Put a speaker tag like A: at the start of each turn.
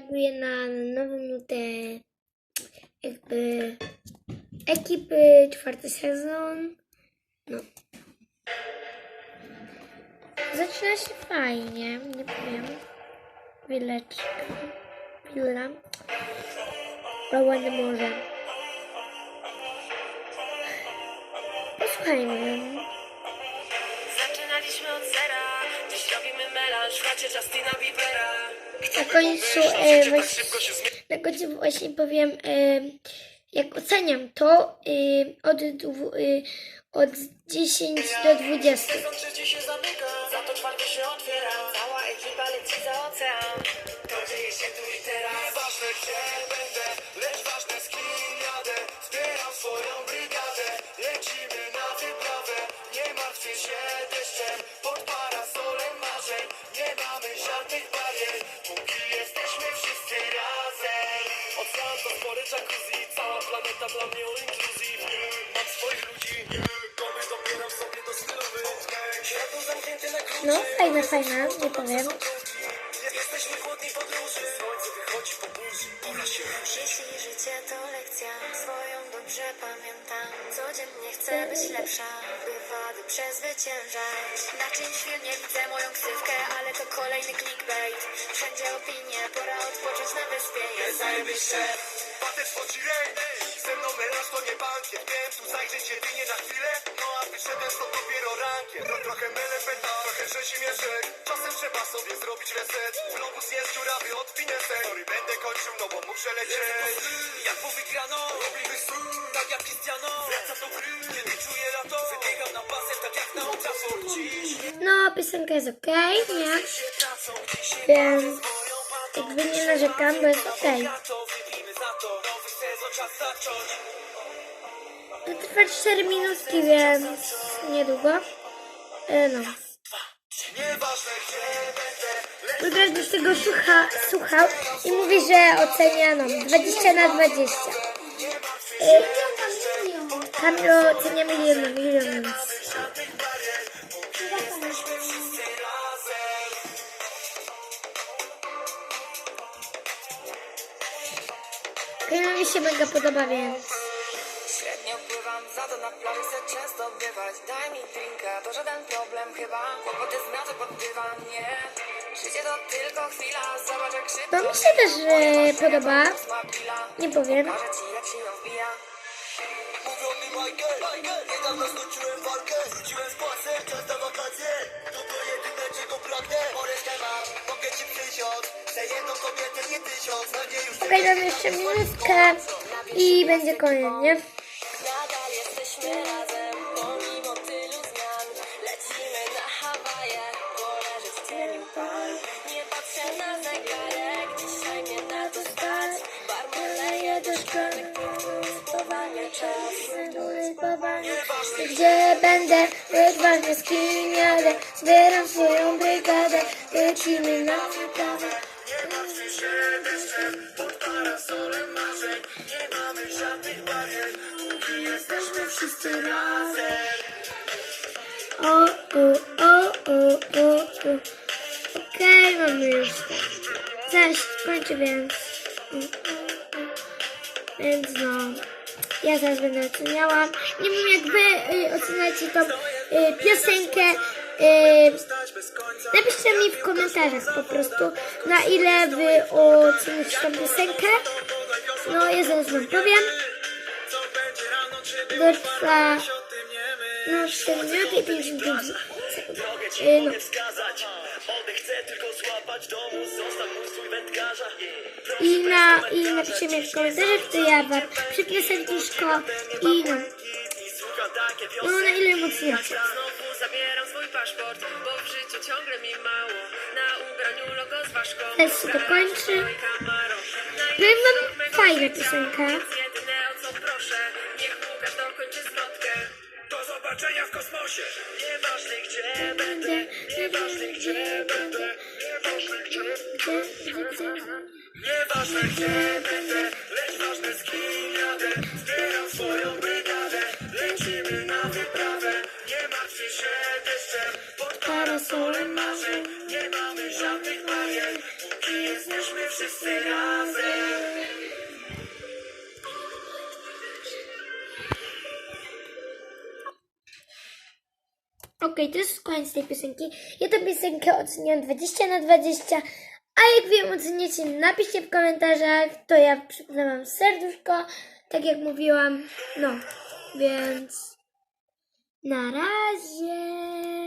A: reaguje na nową nutę jakby ekipy, czwarty sezon. No. Zaczyna się fajnie, nie powiem. Wileczka. Willa. Ładne morze. Posłuchajmy.
B: Zaczynaliśmy od zera, dziś robimy melanż w racie Justina Biebera.
A: Na końcu, e, właśnie, na końcu właśnie powiem, e, jak oceniam to e, od, dwu- e, od 10 do 20.
B: Sezon trzeci się zamyka, za to czwarty się otwiera. Cała ekipa leci za ocean, to dzieje się tu i teraz. Nieważne gdzie będę, lecz ważne z kim jadę. Zbieram swoją brygadę, lecimy na wyprawę. Nie martwcie się deszczem, to spory jacuzzi, cała planeta dla mnie all inclusive. Mam swoich ludzi, dobieram sobie do kluczy.
A: No, fajna, fajna, nie powiem.
C: Chcę być lepsza, by wady przezwyciężać. Na czymś filmie widzę moją ksywkę, ale to kolejny clickbait. Wszędzie opinie, pora odpocząć na wyspie. Jest
B: Zajebiście, rain Ze mną melanż to nie bankiet Miałem tu zajrzeć jedynie na chwilę. No a wyszedłem stąd dopiero rankiem. To trochę melepeta, trochę rzezimieszek Czasem trzeba sobie zrobić reset. Globus jest dziurawy od finesek. Sorry, będę kończył, no bo muszę lecieć. Jak po wygrano, robimy Tak jak Cristiano, wracam do gry Kiedy czuję lato, wybiegam na basen Tak jak na Dziś
A: No, piosenka jest okej, nie?
B: dziś się
A: Więc
B: moją patą
A: jakby nie narzekam, bo jest okej.
B: to za to,
A: trwa 4 minutki, więc niedługo. E, no.
B: Nieważne gdzie będę, lecz
A: Mój brat z tego słucha, słuchał i mówi, że ocenia no, 20 na 20. E, Kamil ocenia milion milion, więc... mi się mega podoba, więc...
B: Średnio pływam, za to na plaży chcę często bywać Daj mi drinka, to żaden problem chyba Kłopoty zmiażę pod dywan, nie. Życie to tylko chwila, zobacz jak szybko
A: No mi się też e, podoba, nie powiem.
B: Pokażę ci jak się ją wbija. Mówią mi Michael, Niedawno skończyłem walkę Wróciłem z płacem, czas na wakacje. To to jedyne czego pragnę. Oreszkę mam, mogę ci przysiąc. Chcę jedną kobietę, nie tysiąc. Na nie
A: Okej, dam jeszcze minutkę i będzie koniec, nie?
C: Nadal jesteśmy razem, pomimo tylu zmian. Lecimy na Hawaje, poleżeć w cieniu pal. Nie patrzę na zegarek, dzisiaj mnie na to stać. Barman leje do szklanek, spowalnia czas.
A: Gdzie będę, odważnie z kim jadę Zbieram swoją brygadę Lecimy na wyprawę
B: parasolem marzeń Nie mamy żadnych barier Póki jesteśmy wszyscy razem
A: O, o, o, o, o, o. Okej, mamy już to. Kończę, więc... Więc no... Ja zaraz będę oceniała. Nie wiem, jak wy y, oceniacie tą y, piosenkę. Y,
B: końca
A: napiszcie mi w komentarzach po prostu, na ile wy ocenicie tą piosenkę. No, ja zaraz wam powiem.
B: Co będzie rano czy
A: To trwa
B: o tym nie my
A: no, 4 minuty i 55 sekund. No. I, na, I napiszcie mi w komentarzach, to ja wam przypnę serduszko i no, no na ile emocjonacie.
D: Paszport, bo w życiu ciągle mi mało. Na ubraniu logo z ważką.
A: Teraz się to kończy. Powiem wam, fajna piosenka.
D: Jedyne o co proszę, niech Łukasz dokończy zwrotkę.
B: Do zobaczenia w kosmosie Nieważne gdzie będę Nieważne gdzie będę Nieważne gdzie Nieważne gdzie będę Pod parasolem marzeń Nie mamy żadnych barier Póki jesteśmy wszyscy razem.
A: Okej, to jest koniec tej piosenki. Ja tę piosenkę oceniam 20 na 20. A jak wiem oceniacie, napiszcie w komentarzach. To ja przypnę wam serduszko, tak jak mówiłam. No, więc na razie.